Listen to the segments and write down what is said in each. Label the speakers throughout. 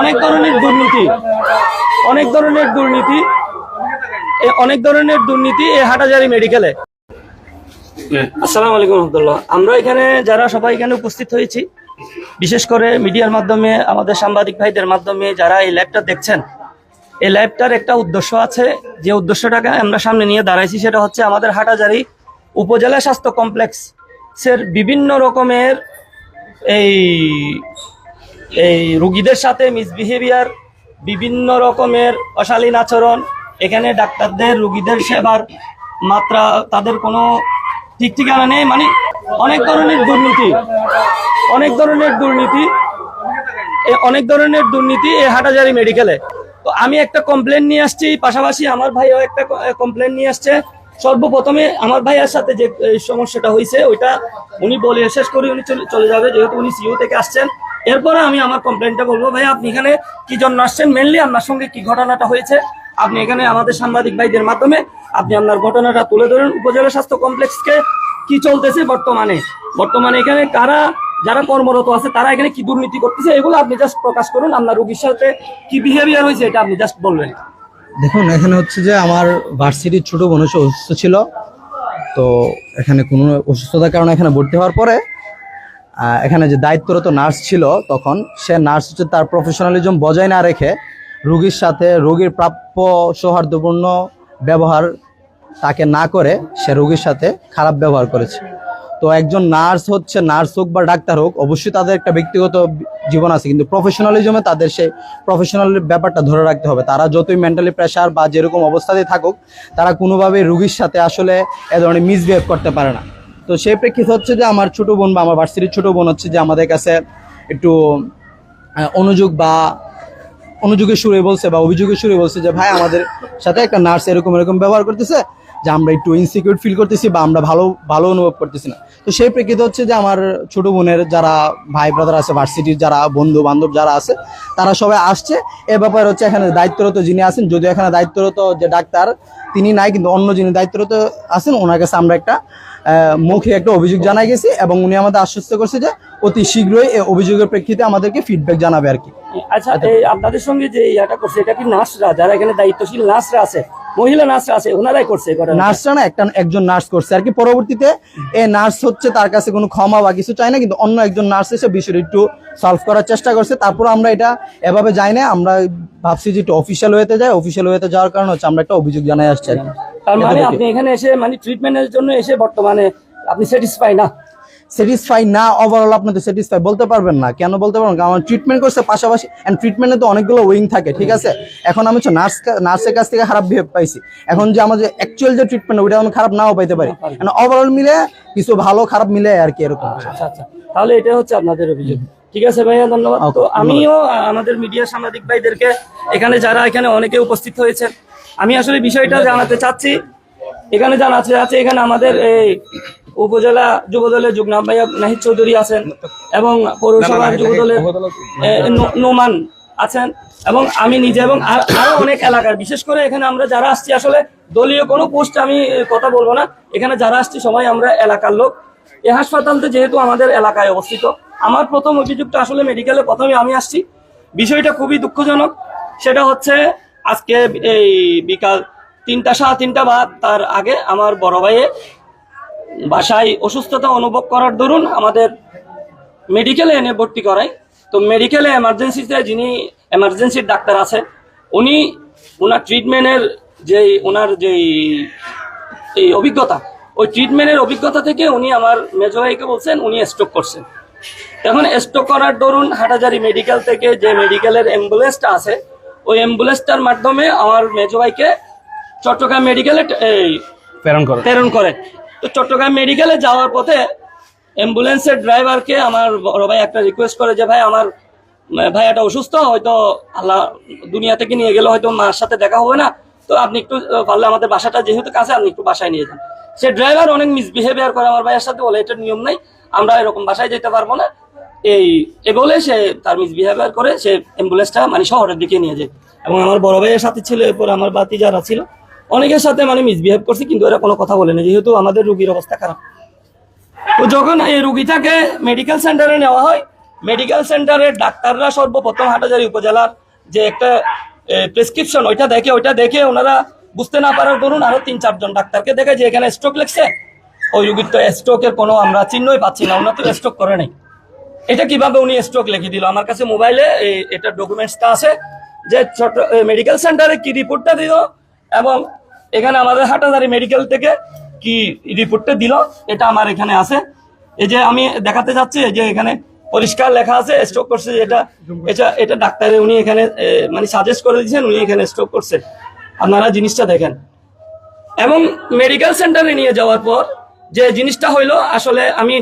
Speaker 1: অনেক ধরনের দুর্নীতি। অনেক ধরনের দুর্নীতি। এ অনেক ধরনের দুর্নীতি এই হাটাজারি মেডিকেলে। আসসালামু আলাইকুম রহমতুল্লাহ। আমরা এখানে যারা সবাই এখানে উপস্থিত হয়েছি বিশেষ করে মিডিয়ার মাধ্যমে আমাদের সাংবাদিক ভাইদের মাধ্যমে যারা এই ল্যাবটা দেখছেন এই ল্যাবটার একটা উদ্দেশ্য আছে। যে উদ্দেশ্যটাকে আমরা সামনে নিয়ে দাঁড়াইছি সেটা হচ্ছে আমাদের হাটাজারি উপজেলা স্বাস্থ্য কমপ্লেক্সের বিভিন্ন রকমের এই এই রুগীদের সাথে মিসবিহেভিয়ার বিভিন্ন রকমের অশালীন আচরণ, এখানে ডাক্তারদের রুগীদের সেবার মাত্রা, তাদের কোনো ঠিক ঠিকানা নেই মানে অনেক ধরনের দুর্নীতি, অনেক ধরনের দুর্নীতি অনেক ধরনের দুর্নীতি এই হাটাজারি মেডিকেলে তো আমি একটা কমপ্লেন নিয়ে আসছি, পাশাপাশি আমার ভাইও একটা কমপ্লেন নিয়ে আসছে। সর্বপ্রথমে আমার ভাইয়ের সাথে যে সমস্যাটা হয়েছে ওইটা উনি বলে শেষ করে উনি চলে যাবে, যেহেতু উনি সিইও থেকে আসছেন। এরপরে আমি আমার কমপ্লেনটা বলব, ভাই, আপনি এখানে কি জন্য আসছেন? মেনলি আপনার সঙ্গে কি ঘটনাটা হয়েছে? আপনি এখানে আমাদের সাংবাদিক ভাইদের মাধ্যমে আপনি আপনার ঘটনাটা তুলে ধরেন উপজেলা স্বাস্থ্য কমপ্লেক্সকে। কি চলতেছে বর্তমানে? বর্তমানে এখানে কারা, যারা কর্মরত আছে, তারা এখানে কি দুর্নীতি করতেছে? এগুলো আপনি জাস্ট প্রকাশ করুন, আপনার রোগীর সাথে কি বিহেভিয়ার হয়েছে, এটা আপনি জাস্ট বলবেন।
Speaker 2: দেখুন, এখানে হচ্ছে যে আমার ভার্সিটির ছোট বোন অসুস্থ ছিল। তো এখানে কোনো অসুস্থতার কারণে এখানে ভর্তি হওয়ার পরে এখানে যে দায়িত্বরত নার্স ছিল তখন, সে নার্স হচ্ছে তার প্রফেশনালিজম বজায় না রেখে রোগীর সাথে রোগীর প্রাপ্য সৌহার্দ্যপূর্ণ ব্যবহার তাকে না করে সে রোগীর সাথে খারাপ ব্যবহার করেছে। তো একজন নার্স হচ্ছে নার্স হোক বা ডাক্তার হোক, অবশ্যই তাদের একটা ব্যক্তিগত জীবন আছে, কিন্তু প্রফেশনালিজমে তাদের সেই প্রফেশনাল ব্যাপারটা ধরে রাখতে হবে। তারা যতই মেন্টালি প্রেশার বা যেরকম অবস্থাতেই থাকুক, তারা কোনোভাবে রুগীর সাথে আসলে এ ধরনের মিসবিহেভ করতে পারে না। তো সেই প্রেক্ষিতে হচ্ছে যে আমার ছোট বোন বা আমার ভার্সিটির ছোট বোন হচ্ছে যে আমাদের কাছে একটু অনুযোগ বা অনুযোগের সুরে বলছে বা অভিযোগের সুরে বলছে যে, ভাই, আমাদের সাথে একটা নার্স এরকম এরকম ব্যবহার করতেছে যে আমরা একটু ইনসিকিউর ফিল করতেছি বা আমরা ভালো ভালো অনুভব করতেছি না। তো সেই প্রেক্ষিতে হচ্ছে যে আমার ছোট বোনের যারা ভাই ব্রাদার আছে ভার্সিটির যারা বন্ধু বান্ধব যারা আছে, তারা সবাই আসছে। এ ব্যাপারে হচ্ছে এখানে দায়িত্বরত যিনি আছেন, যদিও এখানে দায়িত্বরত যে ডাক্তার, তিনি নাই, কিন্তু অন্য যিনি দায়িত্বরত আছেন, ওনার কাছে আমরা একটা মৌখিক একটা অভিযোগ জানাই গেছি এবং উনি আমাদের আশ্বস্ত করছে যে অতি শীঘ্রই এই অভিযোগের প্রেক্ষিতে আমাদেরকে ফিডব্যাক জানাবে আর কি।
Speaker 1: আচ্ছা আপনাদের সঙ্গে যে ইয়াটা করছে এটা কি নার্সরা? যারা এখানে দায়িত্বশীল নার্সরা আছে মহিলা নার্সরা আছে ওনারাই করছে
Speaker 2: নার্সরা না একটা একজন নার্স করছে আর কি। পরবর্তীতে এই নার্স হচ্ছে তার কাছে কোনো ক্ষমা বা কিছু চাই না কিন্তু অন্য একজন নার্স এসে বিষয়টা একটু সলভ করার চেষ্টা করছে। তারপর আমরা এটা এভাবে যাই না আমরা ভাবছি যে একটু অফিসিয়াল হয়েতে যায় অফিসিয়াল হয়েতে যাওয়ার কারণে হচ্ছে আমরা একটা অভিযোগ জানাই আসছি।
Speaker 1: তার মানে আপনি এখানে এসে মানে ট্রিটমেন্টের জন্য এসে বর্তমানে আপনি স্যাটিসফাই না?
Speaker 2: স্যাটিসফাই না ওভারঅল আপনি তো স্যাটিসফাই বলতে পারবেন না। কেন বলতে পারবেন? কারণ ট্রিটমেন্ট করছে পাশাপাশি এন্ড ট্রিটমেন্টে তো অনেকগুলো উইং থাকে ঠিক আছে? এখন আমি হচ্ছে নার্স নার্সের কাছ থেকে খারাপ বিহেভ পাইছি। এখন যে আমাদের অ্যাকচুয়াল যে ট্রিটমেন্ট ওইটা আমি খারাপ নাও পাইতে পারি। ওভারঅল মিলে কিছু ভালো খারাপ মিলে আর কি এরকম।
Speaker 1: আচ্ছা আচ্ছা। তাহলে এটা হচ্ছে আপনাদের অভিযোগ। ঠিক আছে ভাইয়া ধন্যবাদ। তো আমিও আমাদের মিডিয়া সাংবাদিক ভাইদেরকে এখানে যারা এখানে অনেকে উপস্থিত হয়েছেন আমি আসলে বিষয়টা জানাতে চাচ্ছি। এখানে জানাতে চাচ্ছি এখানে আমাদের এই উপজেলা যুবদলের যুগনাম ভাইয়া নাহিদ চৌধুরী আছেন এবং পৌরসভার যুবদলের এ, নো- নোমান আছেন এবং আমি নিজে এবং আর- আরও অনেক এলাকার বিশেষ করে এখানে আমরা যারা আসছি আসলে দলীয় কোনো পোস্ট আমি কথা বলব না। এখানে যারা আসছি সবাই আমরা এলাকার লোক। এই হাসপাতালটা যেহেতু আমাদের এলাকায় অবস্থিত আমার প্রথম অভিযোগটা আসলে মেডিকেলে প্রথমে আমি আসছি। বিষয়টা খুবই দুঃখজনক। সেটা হচ্ছে আজকে এই বিকাল তিনটা, সাড়ে তিনটা বা তার আগে আমার বড় ভাইয়ে বাসায় অসুস্থতা অনুভব করার দরুন আমাদের মেডিকেলে এনে ভর্তি করাই তো মেডিকেলে এমার্জেন্সিতে যিনি এমার্জেন্সির ডাক্তার আছে, উনি ওনার ট্রিটমেন্টের যে ওনার যেই এই অভিজ্ঞতা, ওই ট্রিটমেন্টের অভিজ্ঞতা থেকে উনি আমার মেজো ভাইকে বলছেন, উনি স্ট্রোক করছেন। এখন স্ট্রোক করার দরুন হাটাজারি মেডিকেল থেকে যে মেডিকেলের অ্যাম্বুলেন্সটা আছে ওই অ্যাম্বুলেন্সটার মাধ্যমে আমার মেজো ভাইকে চট্টগ্রাম মেডিকেলে এই
Speaker 3: প্রেরণ করে।
Speaker 1: প্রেরণ করে। তো চট্টগ্রাম মেডিকেলে যাওয়ার পথে অ্যাম্বুলেন্সের ড্রাইভারকে আমার বড় ভাই একটা রিকোয়েস্ট করে যে ভাই আমার ভাই এটা অসুস্থ হয়তো আল্লাহ দুনিয়া থেকে নিয়ে গেলে হয়তো মার সাথে দেখা হবে না। তো আপনি একটু পারলে আমাদের বাসাটা যেহেতু কাছে আপনি একটু বাসায় নিয়ে যান। সে ড্রাইভার অনেক মিসবিহেভিয়ার করে আমার ভাইয়ের সাথে বলে এটার নিয়ম নাই। আমরা এরকম বাসায় যেতে পারব না। এই এ বলে সে তার মিসবিহেভিয়ার করে, সে অ্যাম্বুলেন্সটা মানে শহরের দিকে নিয়ে যায়। এবং আমার বড় ভাইয়ের সাথে ছিল, এরপর আমার বাতি যারা ছিল, অনেকের সাথে মানে মিসবিহেভ করছে, কিন্তু এরা কোনো কথা বলেনি যেহেতু আমাদের রুগীর অবস্থা খারাপ। তো যখন এই রুগীটাকে মেডিকেল সেন্টারে নেওয়া হয় মেডিকেল সেন্টারের ডাক্তাররা সর্বপ্রথম হাটাজারি উপজেলার যে একটা প্রেসক্রিপশন ওইটা দেখে ওইটা দেখে ওনারা বুঝতে না পারার দরুন আরও তিন চারজন ডাক্তারকে দেখে যে এখানে স্ট্রোক লেগছে। ওই রুগীর তো স্ট্রোকের কোনো আমরা চিহ্নই পাচ্ছি না ওনার তো স্ট্রোক করে নাই। এটা কীভাবে উনি স্ট্রোক লিখে দিল? আমার কাছে মোবাইলে এটা ডকুমেন্টসটা আছে যে ছোট মেডিকেল সেন্টারে কি রিপোর্টটা দিল এবং এখানে আমাদের হাটাজারি মেডিকেল থেকে কি রিপোর্টটা দিল, এটা আমার এখানে আছে। এই যে আমি দেখাতে এই যে এখানে পরিষ্কার লেখা আছে স্ট্রোক করছে এটা এটা এটা ডাক্তারে উনি এখানে মানে সাজেস্ট করে দিয়েছেন, উনি এখানে স্ট্রোক করছে। আপনারা জিনিসটা দেখেন। এবং মেডিকেল সেন্টারে নিয়ে যাওয়ার পর যে জিনিসটা হইল, আসলে আমি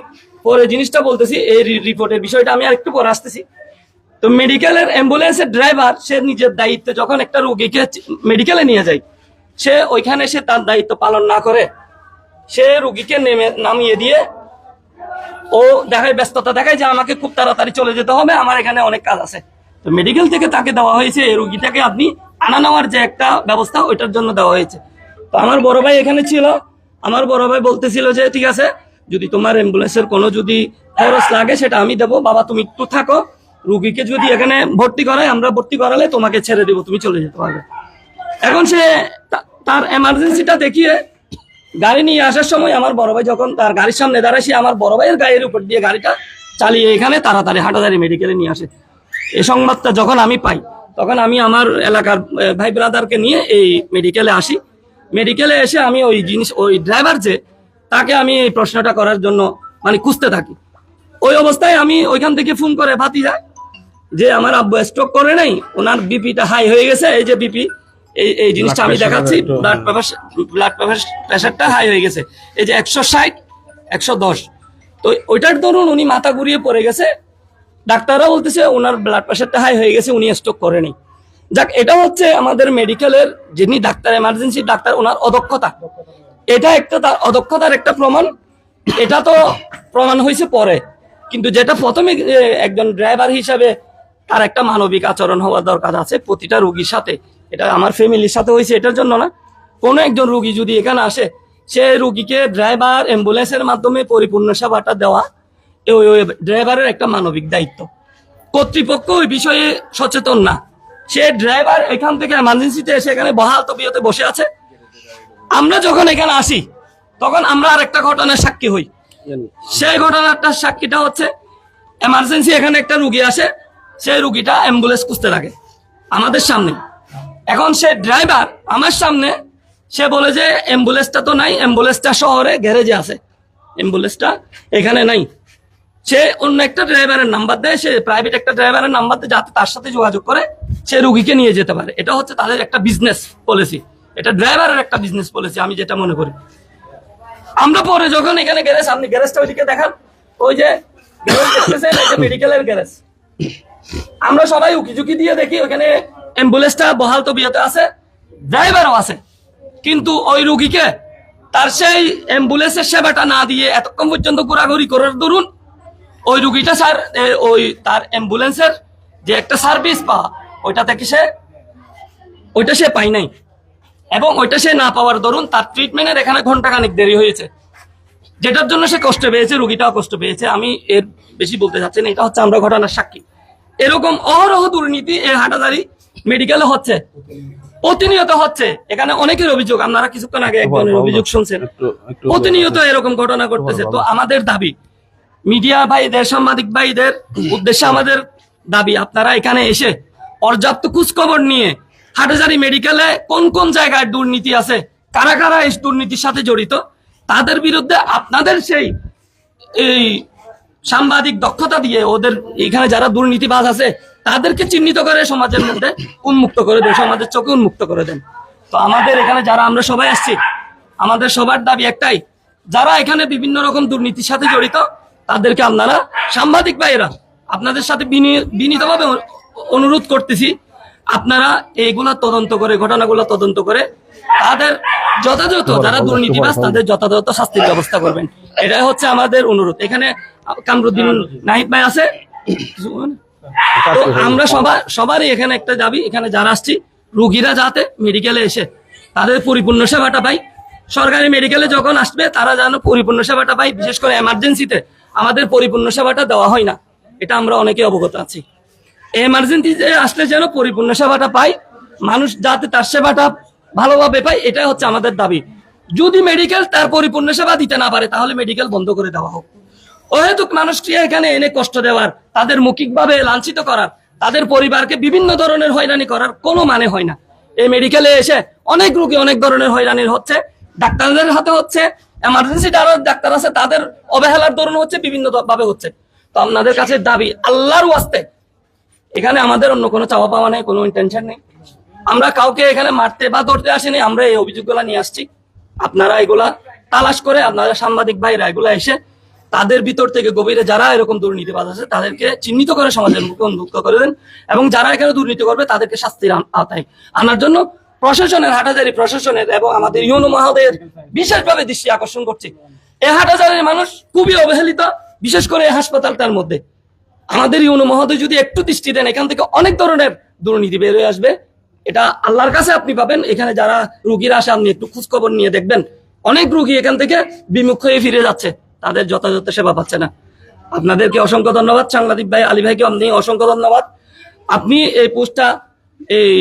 Speaker 1: পরে জিনিসটা বলতেছি, এই রিপোর্টের বিষয়টা আমি আরেকটু পরে আসতেছি। তো মেডিকেলের অ্যাম্বুলেন্সের ড্রাইভার সে নিজের দায়িত্বে যখন একটা রোগীকে মেডিকেলে নিয়ে যায়, সে ওইখানে সে তার দায়িত্ব পালন না করে, সে রুগীকে নেমে নামিয়ে দিয়ে, ও দেখায় ব্যস্ততা দেখায় যে আমাকে খুব তাড়াতাড়ি চলে যেতে হবে, আমার এখানে অনেক কাজ আছে। তো মেডিকেল থেকে তাকে দেওয়া হয়েছে, এই রুগীটাকে আপনি আনা নেওয়ার যে একটা ব্যবস্থা, ওইটার জন্য দেওয়া হয়েছে। তো আমার বড় ভাই এখানে ছিল আমার বড় ভাই বলতেছিল যে, ঠিক আছে, যদি তোমার অ্যাম্বুলেন্সের কোনো যদি খরচ লাগে, সেটা আমি দেবো। বাবা, তুমি একটু থাকো। রুগীকে যদি এখানে ভর্তি করায়, আমরা ভর্তি করালে তোমাকে ছেড়ে দেবো। তুমি চলে যেতে পারবে। এখন সে তার এমার্জেন্সিটা দেখিয়ে গাড়ি নিয়ে আসার সময় আমার বড় ভাই যখন তার গাড়ির সামনে দাঁড়ায়, সে আমার বড় ভাইয়ের গাড়ির উপর দিয়ে গাড়িটা চালিয়ে এখানে তাড়াতাড়ি হাঁটাতাড়ি মেডিকেলে নিয়ে আসে। এই সংবাদটা যখন আমি পাই, তখন আমি আমার এলাকার ভাই ব্রাদারকে নিয়ে এই মেডিকেলে আসি। মেডিকেলে এসে আমি ওই জিনিস ওই ড্রাইভার যে তাকে আমি এই প্রশ্নটা করার জন্য মানে খুঁজতে থাকি। ওই অবস্থায় আমি ওইখান থেকে ফোন করে ভাতি যায় যে আমার আব্বু স্ট্রোক করে নাই ওনার বিপিটা হাই হয়ে গেছে এই যে বিপি এই এই জিনিসটা আমি দেখাচ্ছি ব্লাড প্রেশার ব্লাড প্রেশারটা হাই হয়ে গেছে। এই যে একশো ষাট একশো দশ। তো ওইটার ধরুন উনি মাথা ঘুরিয়ে পড়ে গেছে। ডাক্তাররা বলতেছে ওনার ব্লাড প্রেশারটা হাই হয়ে গেছে উনি স্ট্রোক করেনি যাক, এটা হচ্ছে আমাদের মেডিকেলের যিনি ডাক্তার এমার্জেন্সি ডাক্তার, ওনার অদক্ষতা। এটা একটা তার অদক্ষতার একটা প্রমাণ। এটা তো প্রমাণ হয়েছে পরে। কিন্তু যেটা প্রথমে একজন ড্রাইভার হিসাবে তার একটা মানবিক আচরণ হওয়া দরকার আছে প্রতিটা রুগীর সাথে। এটা আমার ফ্যামিলির সাথে হয়েছে, এটার জন্য না। কোনো একজন রুগী যদি এখানে আসে, সে রুগীকে ড্রাইভার অ্যাম্বুলেন্সের মাধ্যমে পরিপূর্ণ সেবাটা দেওয়া ড্রাইভারের একটা মানবিক দায়িত্ব। কর্তৃপক্ষ ওই বিষয়ে সচেতন না। সে ড্রাইভার এখান থেকে এমার্জেন্সিতে এসে এখানে বহাল তবিয়তে বসে আছে। আমরা যখন এখানে আসি, তখন আমরা আর একটা ঘটনার সাক্ষী হই। সেই ঘটনাটার সাক্ষীটা হচ্ছে এমার্জেন্সি এখানে একটা রুগী আসে, সেই রুগীটা অ্যাম্বুলেন্স খুঁজতে লাগে আমাদের সামনে। এখন সে ড্রাইভার আমার সামনে, সে বলে যে অ্যাম্বুলেন্সটা তো নাই অ্যাম্বুলেন্সটা শহরে, গ্যারেজে আছে। অ্যাম্বুলেন্সটা এখানে নাই। সে অন্য একটা ড্রাইভারের নাম্বার দেয়, সে প্রাইভেট একটা ড্রাইভারের নাম্বার দেয়, যাতে তার সাথে যোগাযোগ করে, সে রুগীকে নিয়ে যেতে পারে। এটা হচ্ছে তাদের একটা বিজনেস পলিসি এটা ড্রাইভারের একটা বিজনেস পলিসি আমি যেটা মনে করি। আমরা পরে যখন এখানে গ্যারেজ আপনি গ্যারেজটা ওইদিকে দেখান, ওই যে মেডিকেলের গ্যারেজ আমরা সবাই উকি ঝুঁকি দিয়ে দেখি, ওখানে অ্যাম্বুলেন্সটা বহাল তবিয়তে আছে ড্রাইভারও আছে। কিন্তু ওই রুগীকে তার সেই অ্যাম্বুলেন্সের সেবাটা না দিয়ে এতক্ষণ পর্যন্ত ঘোরাঘুরি করার দরুন ওই রুগীটা স্যার ওই তার অ্যাম্বুলেন্সের যে একটা সার্ভিস পা ওইটা থেকে সে ওইটা সে পাই নাই। এবং ওইটা সে না পাওয়ার দরুন তার ট্রিটমেন্টের এখানে ঘন্টাখানিক দেরি হয়েছে। যেটার জন্য সে কষ্ট পেয়েছে রুগীটাও কষ্ট পেয়েছে। আমি এর বেশি বলতে চাচ্ছি না এটা হচ্ছে আমরা ঘটনার সাক্ষী। এরকম অহরহ দুর্নীতি এই হাটাদারি মেডিকেলে হচ্ছে। প্রতিনিয়ত হচ্ছে। এখানে অনেকের অভিযোগ আপনারা কিছুক্ষণ আগে একজনের অভিযোগ শুনছেন। প্রতিনিয়ত এরকম ঘটনা ঘটতেছে। তো আমাদের দাবি মিডিয়া ভাইদের সাংবাদিক ভাইদের উদ্দেশ্যে আমাদের দাবি আপনারা এখানে এসে পর্যাপ্ত খোঁজখবর নিয়ে হাটাজারি মেডিকেলে কোন কোন জায়গায় দুর্নীতি আছে কারা কারা এই দুর্নীতির সাথে জড়িত তাদের বিরুদ্ধে আপনাদের সেই এই সাংবাদিক দক্ষতা দিয়ে ওদের এখানে যারা দুর্নীতিবাজ আছে তাদেরকে চিহ্নিত করে সমাজের মধ্যে উন্মুক্ত করে দেন সমাজের চোখে উন্মুক্ত করে দেন। তো আমাদের এখানে যারা আমরা সবাই আসছি আমাদের সবার দাবি একটাই যারা এখানে বিভিন্ন রকম দুর্নীতির সাথে জড়িত তাদেরকে আপনারা সাংবাদিক ভাইয়েরা আপনাদের সাথে বিনি- বিনীতভাবে অনুরোধ করতেছি আপনারা এইগুলা তদন্ত করে ঘটনাগুলো তদন্ত করে তাদের যথাযথ যারা দুর্নীতিবাজ তাদের যথাযথ শাস্তির ব্যবস্থা করবেন। এটাই হচ্ছে আমাদের অনুরোধ। এখানে কামরুদ্দিন নাহিদ ভাই আছে। তো আমরা সবার সবারই এখানে একটা দাবি এখানে যারা আসছি রুগীরা যাতে মেডিকেলে এসে তাদের পরিপূর্ণ সেবাটা পাই সরকারি মেডিকেলে যখন আসবে তারা যেন পরিপূর্ণ সেবাটা পাই বিশেষ করে এমার্জেন্সিতে আমাদের পরিপূর্ণ সেবাটা দেওয়া হয় না। এটা আমরা অনেকে অবগত আছি। এমার্জেন্সিতে আসলে যেন পরিপূর্ণ সেবাটা পাই মানুষ যাতে তার সেবাটা ভালোভাবে পায়, এটাই হচ্ছে আমাদের দাবি। যদি মেডিকেল তার পরিপূর্ণ সেবা দিতে না পারে, তাহলে মেডিকেল বন্ধ করে দেওয়া হোক। অহেতুক মানুষকে এখানে এনে কষ্ট দেওয়ার, তাদের মৌখিকভাবে লাঞ্ছিত করার, তাদের পরিবারকে বিভিন্ন ধরনের হয়রানি করার কোনো মানে হয় না। এই মেডিকেলে এসে অনেক রোগী অনেক ধরনের হয়রানি হচ্ছে, ডাক্তারদের হাতে হচ্ছে এমার্জেন্সি যারা ডাক্তার আছে, তাদের অবহেলার দরুন হচ্ছে বিভিন্ন ভাবে হচ্ছে। তো আপনাদের কাছে দাবি, আল্লাহর ওয়াস্তে। এখানে আমাদের অন্য কোনো চাওয়া পাওয়া নেই, কোনো ইন্টেনশন নেই। আমরা কাউকে এখানে মারতে বা ধরতে আসিনি, আমরা এই অভিযোগগুলো নিয়ে আসছি। আপনারা এগুলা তালাশ করে, আপনারা সাংবাদিক ভাইরা এগুলা এসে তাদের ভিতর থেকে গভীরে যারা এরকম দুর্নীতিবাজ আছে, তাদেরকে চিহ্নিত করে সমাজের মুখে উন্মুক্ত করে দেন। এবং যারা এখানে দুর্নীতি করবে, তাদেরকে শাস্তির আওতায় আনার জন্য প্রশাসনের হাটাজারি, প্রশাসনের এবং আমাদের ইউনো মহোদয়ের বিশেষভাবে দৃষ্টি আকর্ষণ করছি। এই হাটাজারির মানুষ খুবই অবহেলিত, বিশেষ করে এই হাসপাতালটার মধ্যে। আমাদের ইউনো মহোদয় যদি একটু দৃষ্টি দেন, এখান থেকে অনেক ধরনের দুর্নীতি বের হয়ে আসবে। এটা আল্লাহর কাছে আপনি পাবেন। এখানে যারা রুগীরা আসে, আপনি একটু খোঁজ খবর নিয়ে দেখবেন। অনেক রুগী এখান থেকে বিমুখ হয়ে ফিরে যাচ্ছে। তাদের যথাযথ সেবা পাচ্ছে না। আপনাদেরকে অসংখ্য ধন্যবাদ। সাংবাদিক ভাই, আলী ভাইকে আপনি অসংখ্য ধন্যবাদ। আপনি এই পোস্টটা এই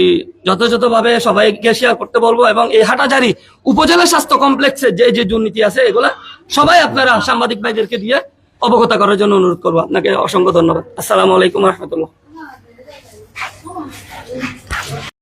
Speaker 1: যথাযথভাবে সবাইকে শেয়ার করতে বলব এবং এই হাটাজারি উপজেলা স্বাস্থ্য কমপ্লেক্সে যে যে দুর্নীতি আছে, এগুলা সবাই আপনারা সাংবাদিক ভাইদেরকে দিয়ে অবগত করার জন্য অনুরোধ করব। আপনাকে অসংখ্য ধন্যবাদ। আসসালামু আলাইকুম রহমতুল্লাহ।